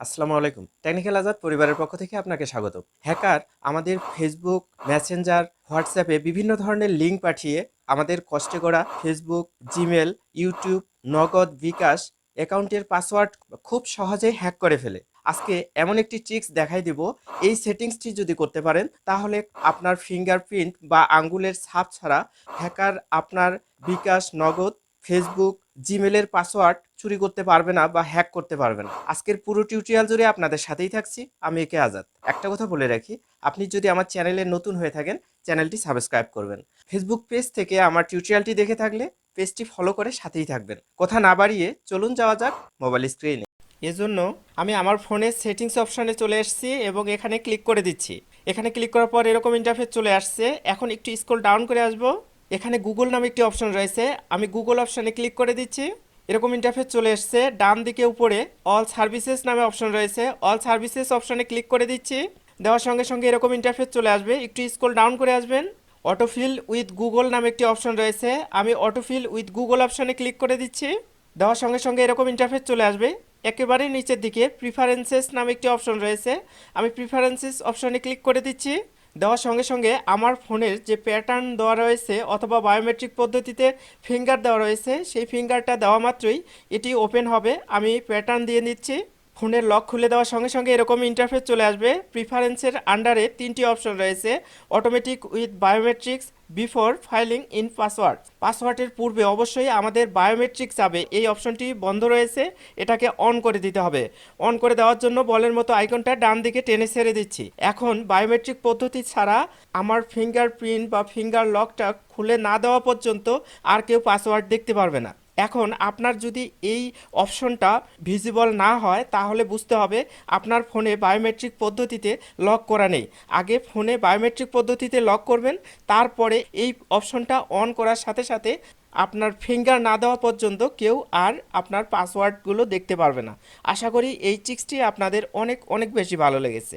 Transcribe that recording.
আসসালামু আলাইকুম। টেকনিক্যাল আজাদ পরিবারের পক্ষ থেকে আপনাকে স্বাগত। হ্যাকার আমাদের ফেসবুক মেসেঞ্জার হোয়াটসঅ্যাপে বিভিন্ন ধরনের লিঙ্ক পাঠিয়ে আমাদের কষ্টে করা ফেসবুক জিমেল ইউটিউব নগদ, বিকাশ অ্যাকাউন্টের পাসওয়ার্ড খুব সহজেই হ্যাক করে ফেলে। আজকে এমন একটি ট্রিক্স দেখাই দিব। এই সেটিংসটি যদি করতে পারেন, তাহলে আপনার ফিঙ্গারপ্রিন্ট বা আঙ্গুলের ছাপ ছাড়া হ্যাকার আপনার বিকাশ, নগদ ফেসবুক জিমেলের পাসওয়ার্ড চুরি করতে পারবে না বা হ্যাক করতে পারবে না। আজকের পুরো টিউটোরিয়াল জুড়ে আপনাদের সাথেই থাকছি, আমি একে আজাদ। একটা কথা বলে রাখি, আপনি যদি আমার চ্যানেলে নতুন হয়ে থাকেন চ্যানেলটি সাবস্ক্রাইব করবেন। ফেসবুক পেজ থেকে আমার টিউটোরিয়ালটি দেখে থাকলে পেজটি ফলো করে সাথেই থাকবেন। কথা না বাড়িয়ে চলুন যাওয়া যাক মোবাইল স্ক্রিনে এজন্য আমি আমার ফোনের সেটিংস অপশানে চলে এসেছি এবং এখানে ক্লিক করে দিচ্ছি। এখানে ক্লিক করার পর এরকম ইন্টারফেস চলে আসছে। এখন একটু স্ক্রল ডাউন করে আসব। এখানে গুগল নামে একটি অপশন রয়েছে। আমি গুগল অপশানে ক্লিক করে দিচ্ছি। এরকম ইন্টারফেস চলে এসছে। ডান দিকে উপরে অল সার্ভিসেস নামে অপশন রয়েছে। অল সার্ভিসেস অপশনে ক্লিক করে দিচ্ছি। দেওয়ার সঙ্গে সঙ্গে এরকম ইন্টারফেস চলে আসবে। একটু স্ক্রল ডাউন করে আসবেন। অটোফিল উইথ গুগল নামে একটি অপশন রয়েছে। আমি অটোফিল উইথ গুগল অপশনে ক্লিক করে দিচ্ছি। দেওয়ার সঙ্গে সঙ্গে এরকম ইন্টারফেস চলে আসবে। একেবারে নিচের দিকে প্রিফারেন্সেস নামে একটি অপশন রয়েছে। আমি প্রিফারেন্সেস অপশনে ক্লিক করে দিচ্ছি। দেওয়ার সঙ্গে সঙ্গে আমার ফোনের যে প্যাটার্ন দেওয়া রয়েছে অথবা বায়োমেট্রিক পদ্ধতিতে ফিঙ্গার দেওয়া রয়েছে, সেই ফিঙ্গারটা দেওয়া মাত্রই এটি ওপেন হবে। আমি প্যাটার্ন দিয়ে নিচ্ছি। ফোনের লক খুলে দেওয়ার সঙ্গে সঙ্গে এরকম ইন্টারফেস চলে আসবে। প্রিফারেন্সের আন্ডারে তিনটি অপশন রয়েছে। Automatic with biometrics before filing in password পাসওয়ার্ডের পূর্বে অবশ্যই আমাদের বায়োমেট্রিক চাবে এই অপশনটি বন্ধ রয়েছে। এটাকে অন করে দিতে হবে। অন করে দেওয়ার জন্য বলের মতো আইকনটা ডান দিকে টেনে ছেড়ে দিচ্ছি। এখন বায়োমেট্রিক পদ্ধতি ছাড়া আমার ফিঙ্গার প্রিন্ট বা ফিঙ্গার লকটা খুলে না দেওয়া পর্যন্ত আর কেউ পাসওয়ার্ড দেখতে পারবে না। এখন আপনার যদি এই অপশনটা ভিজিবল না হয়, তাহলে বুঝতে হবে আপনার ফোনে বায়োমেট্রিক পদ্ধতিতে লক করা নেই। আগে ফোনে বায়োমেট্রিক পদ্ধতিতে লক করবেন, তারপরে এই অপশনটা অন করার সাথে সাথে আপনার ফিঙ্গার না দেওয়া পর্যন্ত কেউ আর আপনার পাসওয়ার্ডগুলো দেখতে পারবে না। আশা করি এই চিক্সটি আপনাদের অনেক অনেক বেশি ভালো লেগেছে।